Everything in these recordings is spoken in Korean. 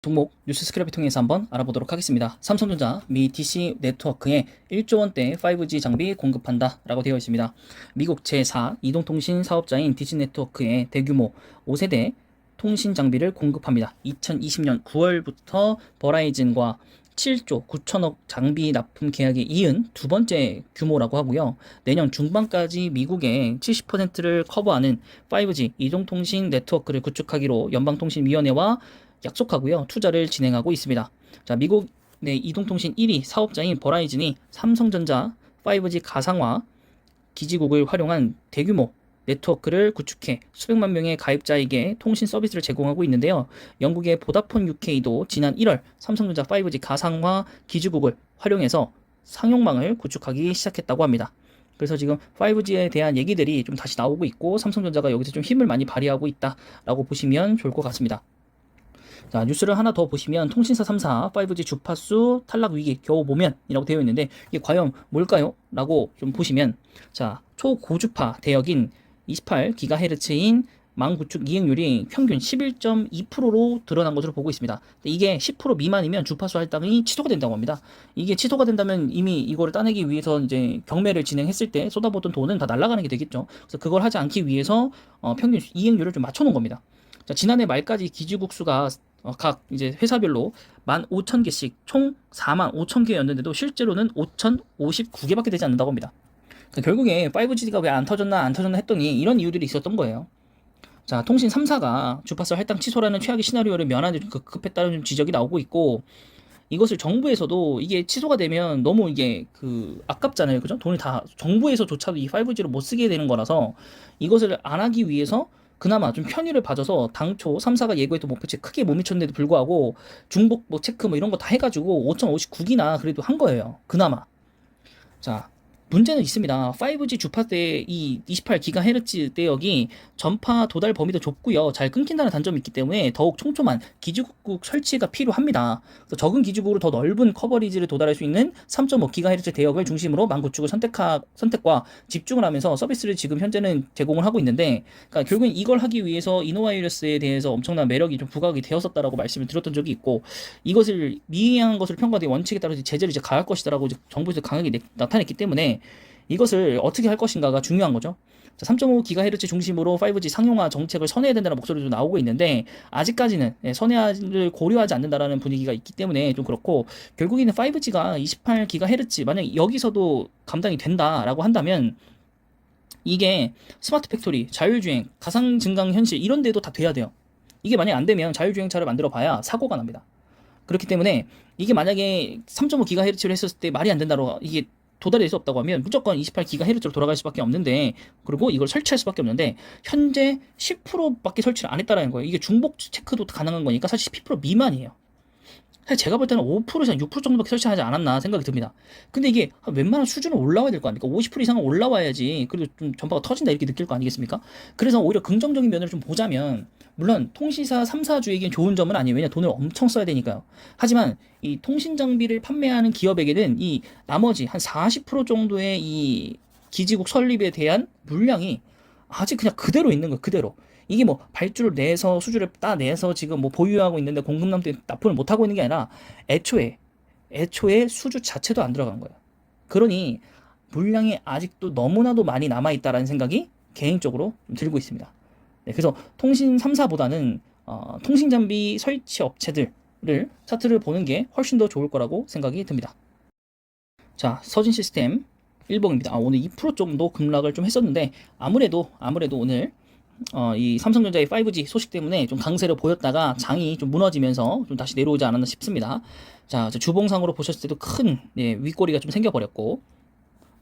종목 뉴스 스크랩을 통해서 한번 알아보도록 하겠습니다. 삼성전자 미 DC 네트워크에 1조 원대 5G 장비 공급한다 라고 되어 있습니다. 미국 제4 이동통신 사업자인 DC 네트워크에 대규모 5세대 통신 장비를 공급합니다. 2020년 9월부터 버라이즌과 7조 9천억 장비 납품 계약에 이은 두 번째 규모라고 하고요. 내년 중반까지 미국의 70%를 커버하는 5G 이동통신 네트워크를 구축하기로 연방통신위원회와 약속하고요. 투자를 진행하고 있습니다. 자, 미국 내 이동통신 1위 사업자인 버라이즌이 삼성전자 5G 가상화 기지국을 활용한 대규모 네트워크를 구축해 수백만 명의 가입자에게 통신 서비스를 제공하고 있는데요. 영국의 보다폰 UK도 지난 1월 삼성전자 5G 가상화 기지국을 활용해서 상용망을 구축하기 시작했다고 합니다. 그래서 지금 5G에 대한 얘기들이 좀 다시 나오고 있고 삼성전자가 여기서 좀 힘을 많이 발휘하고 있다라고 보시면 좋을 것 같습니다. 자, 뉴스를 하나 더 보시면 통신사 3사 5G 주파수 탈락 위기 겨우 보면 이라고 되어 있는데 이게 과연 뭘까요? 라고 좀 보시면 자, 초고주파 대역인 28GHz인 망 구축 이행률이 평균 11.2%로 드러난 것으로 보고 있습니다. 이게 10% 미만이면 주파수 할당이 취소가 된다고 합니다. 이게 취소가 된다면 이미 이거를 따내기 위해서 이제 경매를 진행했을 때 쏟아부었던 돈은 다 날아가는 게 되겠죠. 그래서 그걸 하지 않기 위해서 어, 평균 이행률을 좀 맞춰놓은 겁니다. 자, 지난해 말까지 기지국 수가 어, 각 이제 회사별로 15,000개씩 총 4만 5천 개였는데도 실제로는 5,059개밖에 되지 않는다고 합니다. 그러니까 결국에 5G가 왜 안 터졌나 안 터졌나 했더니 이런 이유들이 있었던 거예요. 자, 통신 3사가 주파수 할당 취소라는 최악의 시나리오를 면하는 그 급했다는 지적이 나오고 있고 이것을 정부에서도 이게 취소가 되면 너무 이게 그 아깝잖아요. 그죠? 돈이 다 정부에서조차도 이 5G를 못 쓰게 되는 거라서 이것을 안 하기 위해서 그나마 좀 편의를 봐줘서 당초 3사가 예고했던 목표치 크게 못 미쳤는데도 불구하고 중복 뭐 체크 뭐 이런 거 다 해가지고 5,059기나 그래도 한 거예요. 그나마. 자, 문제는 있습니다. 5G 주파대 이 28GHz 대역이 전파 도달 범위도 좁고요. 잘 끊긴다는 단점이 있기 때문에 더욱 촘촘한 기지국 설치가 필요합니다. 적은 기지국으로 더 넓은 커버리지를 도달할 수 있는 3.5GHz 대역을 중심으로 망구축을 선택하, 선택과 집중을 하면서 서비스를 지금 현재는 제공을 하고 있는데 그러니까 결국엔 이걸 하기 위해서 이노와이러스에 대해서 엄청난 매력이 좀 부각이 되었었다라고 말씀을 드렸던 적이 있고 이것을 미행한 것을 평가된 원칙에 따라서 제재를 이제 가할 것이다라고 정부에서 강하게 내, 나타냈기 때문에 이것을 어떻게 할 것인가가 중요한 거죠. 3.5GHz 중심으로 5G 상용화 정책을 선회해야 된다는 목소리도 나오고 있는데 아직까지는 예, 선회를 고려하지 않는다라는 분위기가 있기 때문에 좀 그렇고 결국에는 5G가 28GHz 만약 여기서도 감당이 된다라고 한다면 이게 스마트 팩토리, 자율주행, 가상 증강 현실 이런 데도 다 돼야 돼요. 이게 만약 안 되면 자율주행차를 만들어 봐야 사고가 납니다. 그렇기 때문에 이게 만약에 3.5GHz로 했었을 때 말이 안 된다로 이게 도달될 수 없다고 하면 무조건 28GHz로 돌아갈 수밖에 없는데 그리고 이걸 설치할 수밖에 없는데 현재 10%밖에 설치를 안 했다라는 거예요. 이게 중복 체크도 가능한 거니까 사실 10% 미만이에요. 사실 제가 볼 때는 5% 이상 6% 정도밖에 설치하지 않았나 생각이 듭니다. 근데 이게 웬만한 수준은 올라와야 될 거 아닙니까? 50% 이상은 올라와야지 그래도 좀 전파가 터진다 이렇게 느낄 거 아니겠습니까? 그래서 오히려 긍정적인 면을 좀 보자면 물론 통신사 3사주에겐 좋은 점은 아니에요. 왜냐 돈을 엄청 써야 되니까요. 하지만 이 통신 장비를 판매하는 기업에게는 이 나머지 한 40% 정도의 이 기지국 설립에 대한 물량이 아직 그냥 그대로 있는 거예요. 그대로. 이게 뭐 발주를 내서 수주를 따내서 지금 뭐 보유하고 있는데 공급남 때문에 납품을 못 하고 있는 게 아니라 애초에 애초에 수주 자체도 안 들어간 거예요. 그러니 물량이 아직도 너무나도 많이 남아 있다라는 생각이 개인적으로 좀 들고 있습니다. 네, 그래서 통신 3사보다는 어, 통신 장비 설치 업체들을 차트를 보는 게 훨씬 더 좋을 거라고 생각이 듭니다. 자, 서진 시스템 일봉입니다. 아, 오늘 2% 정도 급락을 좀 했었는데 아무래도 아무래도 오늘 어, 이 삼성전자의 5G 소식 때문에 좀 강세를 보였다가 장이 좀 무너지면서 좀 다시 내려오지 않았나 싶습니다. 자, 주봉상으로 보셨을 때도 큰 예, 윗꼬리가 좀 생겨버렸고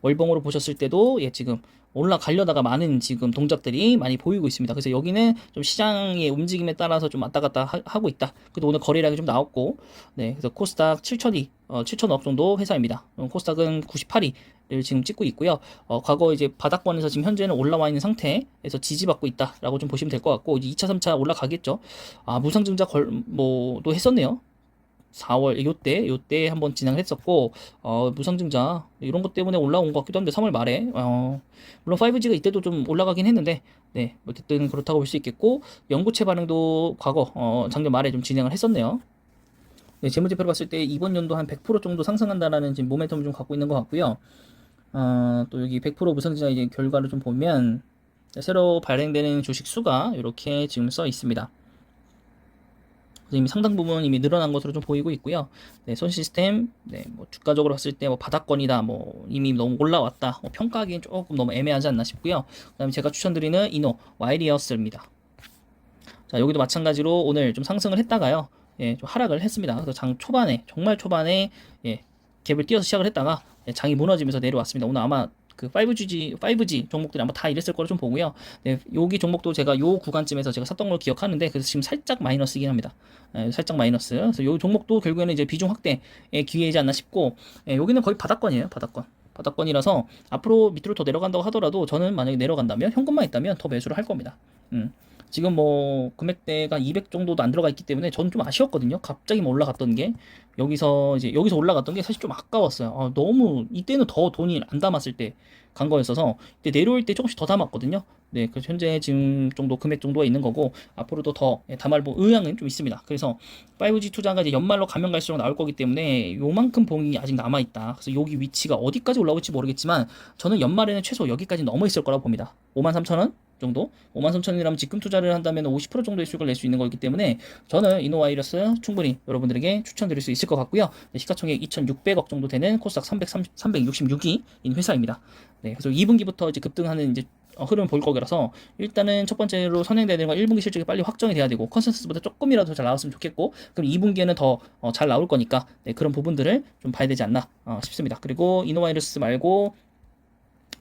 월봉으로 보셨을 때도 예, 지금 올라가려다가 많은 지금 동작들이 많이 보이고 있습니다. 그래서 여기는 좀 시장의 움직임에 따라서 좀 왔다 갔다 하, 고 있다. 그래도 오늘 거래량이 좀 나왔고, 네, 그래서 코스닥 7천이, 어, 7천억 정도 회사입니다. 어, 코스닥은 98위를 지금 찍고 있고요. 어, 과거 이제 바닥권에서 지금 현재는 올라와 있는 상태에서 지지받고 있다라고 좀 보시면 될 것 같고, 이제 2차, 3차 올라가겠죠. 아, 무상증자 걸, 뭐, 또 했었네요. 4월 요때 요때 한번 진행을 했었고 어, 무상증자 이런 것 때문에 올라온 것 같기도 한데 3월 말에 어, 물론 5G가 이때도 좀 올라가긴 했는데 네 어쨌든 그렇다고 볼 수 있겠고 연구체 반응도 과거 어, 작년 말에 좀 진행을 했었네요. 네, 재무제표를 봤을 때 이번 연도 한 100% 정도 상승한다라는 지금 모멘텀을 좀 갖고 있는 것 같고요. 어, 또 여기 100% 무상지자 이제 결과를 좀 보면 새로 발행되는 주식 수가 이렇게 지금 써 있습니다. 이미 상당 부분 이미 늘어난 것으로 좀 보이고 있고요. 네, 손 시스템, 네, 뭐 주가적으로 봤을 때 뭐 바닥권이다, 뭐 이미 너무 올라왔다, 뭐 평가하기엔 조금 너무 애매하지 않나 싶고요. 그다음에 제가 추천드리는 이노 와이리어스입니다. 자, 여기도 마찬가지로 오늘 좀 상승을 했다가요. 예, 좀 하락을 했습니다. 그래서 장 초반에 정말 초반에 예, 갭을 띄어서 시작을 했다가 예, 장이 무너지면서 내려왔습니다. 오늘 아마 그 5G 5G 종목들이 아마 다 이랬을 거로 좀 보고요. 네, 여기 종목도 제가 요 구간쯤에서 제가 샀던 걸 기억하는데 그래서 지금 살짝 마이너스이긴 합니다. 예, 살짝 마이너스. 그래서 요 종목도 결국에는 이제 비중 확대의 기회이지 않나 싶고 예, 여기는 거의 바닥권이에요. 바닥권. 바닥권이라서 앞으로 밑으로 더 내려간다고 하더라도 저는 만약에 내려간다면 현금만 있다면 더 매수를 할 겁니다. 음. 지금 뭐 금액대가 200 정도도 안 들어가 있기 때문에 저는 좀 아쉬웠거든요. 갑자기 뭐 올라갔던 게 여기서 이제 여기서 올라갔던 게 사실 좀 아까웠어요. 아, 너무 이때는 더 돈이 안 담았을 때 간 거였어서 이때 내려올 때 조금씩 더 담았거든요. 네, 그 현재 지금 정도 금액 정도가 있는 거고 앞으로도 더 예, 담을 뭐 의향은 좀 있습니다. 그래서 5G 투자가 이제 연말로 가면 갈수록 나올 거기 때문에 요만큼 봉이 아직 남아 있다. 그래서 여기 위치가 어디까지 올라올지 모르겠지만 저는 연말에는 최소 여기까지 넘어 있을 거라고 봅니다. 53,000원 정도 53,000원이라면 지금 투자를 한다면 50% 정도의 수익을 낼 수 있는 거기 때문에 저는 이노와이러스 충분히 여러분들에게 추천드릴 수 있을 것 같고요. 네, 시가총액 2,600억 정도 되는 코스닥 330, 366위인 회사입니다. 네, 그래서 2분기부터 이제 급등하는 이제 어, 흐름을 볼 거라서 일단은 첫 번째로 선행돼야 되는 건 1분기 실적이 빨리 확정이 돼야 되고 컨센서스보다 조금이라도 잘 나왔으면 좋겠고 그럼 2분기에는 더 잘 나올 거니까 네, 그런 부분들을 좀 봐야 되지 않나 어, 싶습니다. 그리고 이노와이러스 말고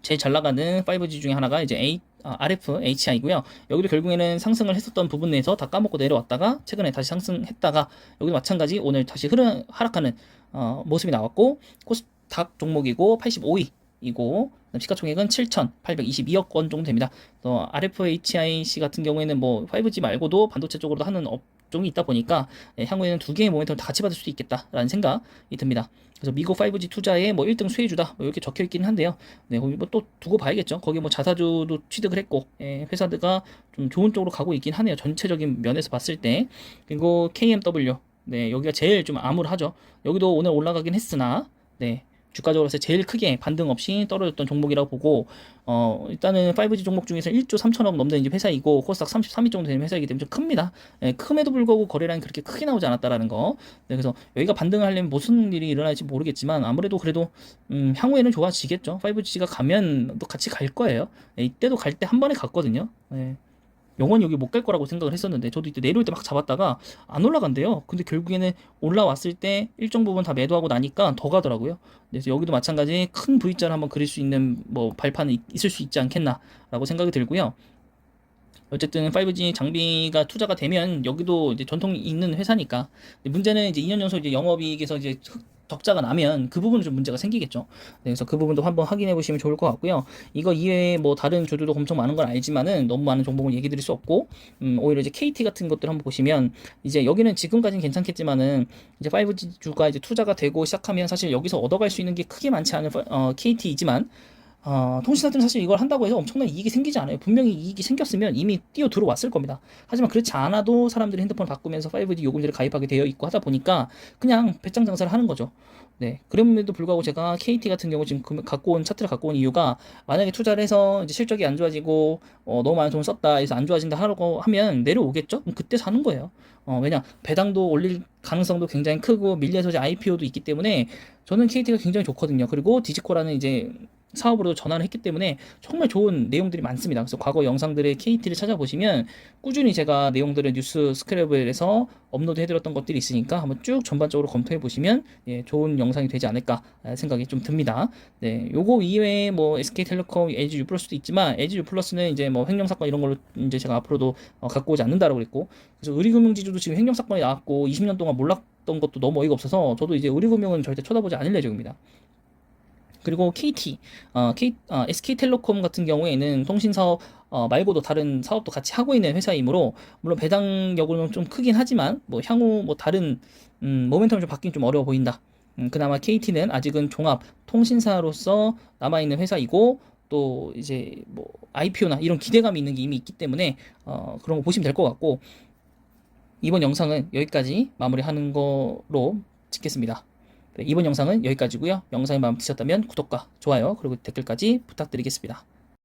제일 잘 나가는 5G 중에 하나가 이제 A, 아, RF HI고요. 여기도 결국에는 상승을 했었던 부분 내에서 다 까먹고 내려왔다가 최근에 다시 상승했다가 여기도 마찬가지 오늘 다시 흐르 하락하는 어, 모습이 나왔고 코스닥 종목이고 85위 이고 시가총액은 7,822억 원 정도 됩니다. 또 RFHIC 같은 경우에는 뭐 5G 말고도 반도체 쪽으로도 하는 업 종이 있다 보니까 예, 향후에는 두 개의 모멘텀을 다 같이 받을 수도 있겠다라는 생각이 듭니다. 그래서 미국 5G 투자에 뭐 1등 수혜주다 뭐 이렇게 적혀 있긴 한데요. 네, 거기 뭐또 두고 봐야겠죠. 거기 뭐 자사주도 취득을 했고 예, 회사들가 좀 좋은 쪽으로 가고 있긴 하네요. 전체적인 면에서 봤을 때 그리고 KMW 네 여기가 제일 좀 암울하죠. 여기도 오늘 올라가긴 했으나 네. 주가적으로 해서 제일 크게 반등 없이 떨어졌던 종목이라고 보고 어 일단은 5G 종목 중에서 1조 3천억 넘는 이제 회사이고 코스닥 33위 정도 되는 회사이기 때문에 좀 큽니다. 예, 큼에도 불구하고 거래량이 그렇게 크게 나오지 않았다라는 거. 네, 그래서 여기가 반등을 하려면 무슨 일이 일어날지 모르겠지만 아무래도 그래도 음, 향후에는 좋아지겠죠. 5G가 가면 또 같이 갈 거예요. 예, 이때도 갈 때 한 번에 갔거든요. 예. 영원히 여기 못 갈 거라고 생각을 했었는데 저도 이때 내려올 때 막 잡았다가 안 올라간대요. 근데 결국에는 올라왔을 때 일정 부분 다 매도하고 나니까 더 가더라고요. 그래서 여기도 마찬가지 큰 V자를 한번 그릴 수 있는 뭐 발판이 있을 수 있지 않겠나라고 생각이 들고요. 어쨌든 5G 장비가 투자가 되면 여기도 이제 전통이 있는 회사니까 문제는 이제 2년 연속 이제 영업이익에서 이제 적자가 나면 그 부분은 좀 문제가 생기겠죠. 네, 그래서 그 부분도 한번 확인해 보시면 좋을 것 같고요. 이거 이외에 뭐 다른 주들도 엄청 많은 걸 알지만은 너무 많은 정보를 얘기 드릴 수 없고, 음, 오히려 이제 KT 같은 것들 한번 보시면 이제 여기는 지금까지는 괜찮겠지만은 이제 5G 주가 이제 투자가 되고 시작하면 사실 여기서 얻어갈 수 있는 게 크게 많지 않은 어, KT이지만 어, 통신사들은 사실 이걸 한다고 해서 엄청난 이익이 생기지 않아요. 분명히 이익이 생겼으면 이미 뛰어 들어왔을 겁니다. 하지만 그렇지 않아도 사람들이 핸드폰을 바꾸면서 5G 요금제를 가입하게 되어 있고 하다 보니까 그냥 배짱 장사를 하는 거죠. 네. 그럼에도 불구하고 제가 KT 같은 경우 지금 갖고 온 차트를 갖고 온 이유가 만약에 투자를 해서 이제 실적이 안 좋아지고 어, 너무 많은 돈을 썼다 해서 안 좋아진다 하라고 하면 내려오겠죠? 그때 사는 거예요. 어, 왜냐 배당도 올릴 가능성도 굉장히 크고 밀리에서 이제 IPO도 있기 때문에 저는 KT가 굉장히 좋거든요. 그리고 디지코라는 이제 사업으로 전환을 했기 때문에 정말 좋은 내용들이 많습니다. 그래서 과거 영상들의 KT를 찾아보시면 꾸준히 제가 내용들을 뉴스 스크랩을해서 업로드 해드렸던 것들이 있으니까 한번 쭉 전반적으로 검토해 보시면 예, 좋은 영상이 되지 않을까 생각이 좀 듭니다. 네, 요거 이외에 뭐 SK텔레콤, LG U 플러스도 있지만 LG U 플러스는 이제 뭐 횡령 사건 이런 걸로 이제 제가 앞으로도 어, 갖고 오지 않는다라고 그랬고 그래서 의리금융지주도 지금 횡령 사건이 나왔고 20년 동안 몰랐던 것도 너무 어이가 없어서 저도 이제 의리금융은 절대 쳐다보지 않을 예정입니다. 그리고 KT, 어, K, 어, SK텔레콤 같은 경우에는 통신 사업 어, 말고도 다른 사업도 같이 하고 있는 회사이므로 물론 배당력은 좀 크긴 하지만 뭐 향후 뭐 다른 음, 모멘텀이 좀 바뀌긴 좀 어려워 보인다. 음, 그나마 KT는 아직은 종합 통신사로서 남아 있는 회사이고 또 이제 뭐 IPO나 이런 기대감이 있는 게 이미 있기 때문에 어, 그런 거 보시면 될 것 같고 이번 영상은 여기까지 마무리하는 거로 찍겠습니다. 네, 이번 영상은 여기까지고요. 영상이 마음에 드셨다면 구독과 좋아요 그리고 댓글까지 부탁드리겠습니다.